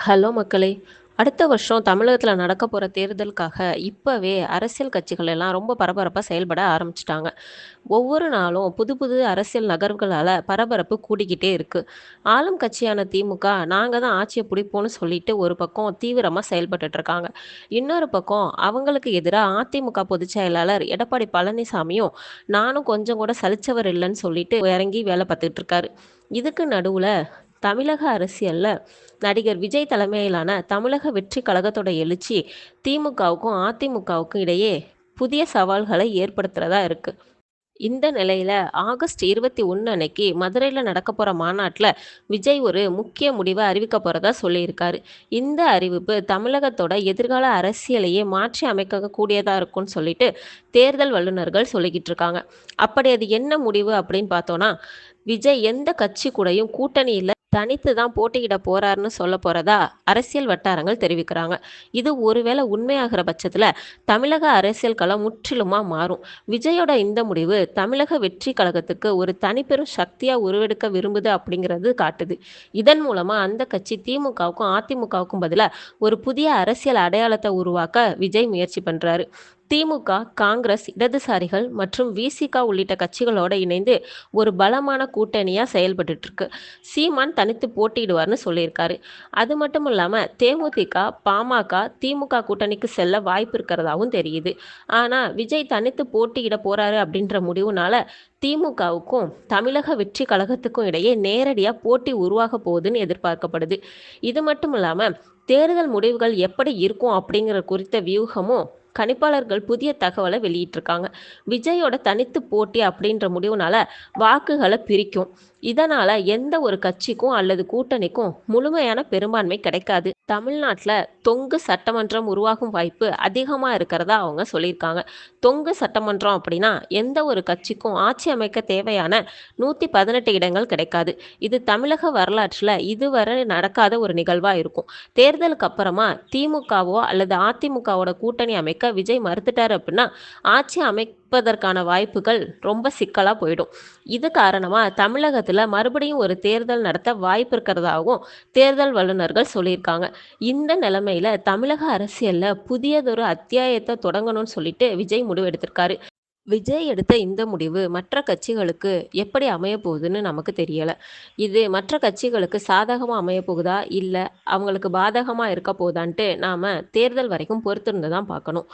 Hello மக்களே! அடுத்த வருஷம் தமிழகத்தில் நடக்க போகிற தேர்தலுக்காக இப்போவே அரசியல் கட்சிகள் எல்லாம் ரொம்ப பரபரப்பாக செயல்பட ஆரம்பிச்சிட்டாங்க ஒவ்வொரு நாளும் புது புது அரசியல் நகர்வுகளால் பரபரப்பு கூடிக்கிட்டே இருக்குது ஆளும் கட்சியான திமுக நாங்கள் தான் ஆட்சியை பிடிப்போம்னு சொல்லிட்டு ஒரு பக்கம் தீவிரமாக செயல்பட்டுட்டு இருக்காங்க. இன்னொரு பக்கம் அவங்களுக்கு எதிராக அதிமுக பொதுச் செயலாளர் எடப்பாடி பழனிசாமியும் நானும் கொஞ்சம் கூட சலிச்சவர் இல்லைன்னு சொல்லிட்டு இறங்கி வேலை பார்த்துக்கிட்டு இருக்காரு. இதுக்கு நடுவில் தமிழக அரசியல்ல நடிகர் விஜய் தலைமையிலான தமிழக வெற்றி கழகத்தோட எழுச்சி திமுகவுக்கும், அதிமுகவுக்கும் இடையே புதிய சவால்களை ஏற்படுத்துறதா இருக்கு. இந்த நிலையில ஆகஸ்ட் 21 அன்னைக்கு மதுரையில நடக்க போற மாநாட்டில் விஜய் ஒரு முக்கிய முடிவை அறிவிக்க போறதா சொல்லியிருக்காரு. இந்த அறிவிப்பு தமிழகத்தோட எதிர்கால அரசியலையே மாற்றி அமைக்கக்கூடியதாக இருக்கும்னு சொல்லிட்டு தேர்தல் வல்லுனர்கள் சொல்லிக்கிட்டு இருக்காங்க. அப்படி அது என்ன முடிவு அப்படின்னு பார்த்தோம்னா, விஜய் எந்த கட்சி கூடயும் கூட்டணியில் தனித்து தான் போட்டியிட போறாருன்னு சொல்லப் போறதா அரசியல் வட்டாரங்கள் தெரிவிக்கிறாங்க. இது ஒருவேளை உண்மையாகிற பட்சத்துல தமிழக அரசியல் களம் முற்றிலுமா மாறும். விஜயோட இந்த முடிவு தமிழக வெற்றி கழகத்துக்கு ஒரு தனிப்பெரும் சக்தியா உருவெடுக்க விரும்புது அப்படிங்கிறது காட்டுது. இதன் மூலமா அந்த கட்சி திமுகவுக்கும், அதிமுகவுக்கும் பதிலாக ஒரு புதிய அரசியல் அடையாளத்தை உருவாக்க விஜய் முயற்சி பண்றாரு. திமுக, காங்கிரஸ், இடதுசாரிகள் மற்றும் விசிகா உள்ளிட்ட கட்சிகளோட இணைந்து ஒரு பலமான கூட்டணியாக செயல்பட்டு இருக்கு. சீமான் தனித்து போட்டியிடுவார்னு சொல்லியிருக்காரு. அது மட்டும் இல்லாமல் தேமுதிக, பா.ம.க., திமுக கூட்டணிக்கு செல்ல வாய்ப்பு இருக்கிறதாவும் தெரியுது. ஆனால் விஜய் தனித்து போட்டியிட போறாரு அப்படின்ற முடிவுனால திமுகவுக்கும், தமிழக வெற்றி கழகத்துக்கும் இடையே நேரடியாக போட்டி உருவாகப் போகுதுன்னு எதிர்பார்க்கப்படுது. இது மட்டும் இல்லாமல் தேர்தல் முடிவுகள் எப்படி இருக்கும் அப்படிங்கிற குறித்த வியூகமும் கணிப்பாளர்கள் புதிய தகவலை வெளியிட்டிருக்காங்க. விஜயோட தனித்து போட்டி அப்படின்ற முடிவுனால வாக்குகளை பிரிக்கும். இதனால எந்த ஒரு கட்சிக்கும் அல்லது கூட்டணிக்கும் முழுமையான பெரும்பான்மை கிடைக்காது. தமிழ்நாட்டில் தொங்கு சட்டமன்றம் உருவாகும் வாய்ப்பு அதிகமாக இருக்கிறதா அவங்க சொல்லியிருக்காங்க. தொங்கு சட்டமன்றம் அப்படின்னா எந்த ஒரு கட்சிக்கும் ஆட்சி அமைக்க தேவையான 118 இடங்கள் கிடைக்காது. இது தமிழக வரலாற்றில் இதுவரை நடக்காத ஒரு நிகழ்வாக இருக்கும். தேர்தலுக்கு அப்புறமா திமுகவோ அல்லது அதிமுகவோட கூட்டணி அமைக்க விஜய் மறுத்துட்டார் அப்படின்னா ஆட்சி நிற்பதற்கான வாய்ப்புகள் ரொம்ப சிக்கலாக போயிடும். இது காரணமாக தமிழகத்தில் மறுபடியும் ஒரு தேர்தல் நடத்த வாய்ப்பு இருக்கிறதாகவும் தேர்தல் வல்லுனர்கள் சொல்லியிருக்காங்க. இந்த நிலைமையில் தமிழக அரசியலில் புதியதொரு அத்தியாயத்தை தொடங்கணும்னு சொல்லிட்டு விஜய் முடிவெடுத்திருக்காரு. விஜய் எடுத்த இந்த முடிவு மற்ற கட்சிகளுக்கு எப்படி அமைய போகுதுன்னு நமக்கு தெரியல. இது மற்ற கட்சிகளுக்கு சாதகமா அமைய போகுதா? இல்ல அவங்களுக்கு பாதகமா இருக்க போதான்ட்டு நாம தேர்தல் வரைக்கும் பொறுத்திருந்து தான் பார்க்கணும்.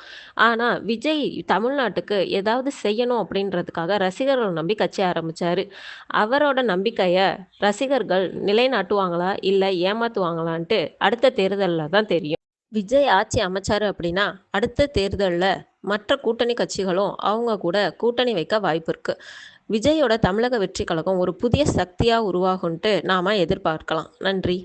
ஆனா விஜய் தமிழ்நாட்டுக்கு ஏதாவது செய்யணும் அப்படின்றதுக்காக ரசிகர்களை நம்பி கட்சி ஆரம்பிச்சாரு. அவரோட நம்பிக்கையை ரசிகர்கள் நிலைநாட்டுவாங்களா? இல்ல ஏமாத்துவாங்களான்ட்டு அடுத்த தேர்தலில் தான் தெரியும். விஜய் ஆட்சி அமைச்சாரு அப்படின்னா அடுத்த தேர்தலில் மற்ற கூட்டணி கட்சிகளும் அவங்க கூட கூட்டணி வைக்க வாய்ப்பு இருக்கு. விஜயோட தமிழக வெற்றி கழகம் ஒரு புதிய சக்தியாக உருவாகும்ட்டு நாம எதிர்பார்க்கலாம். நன்றி.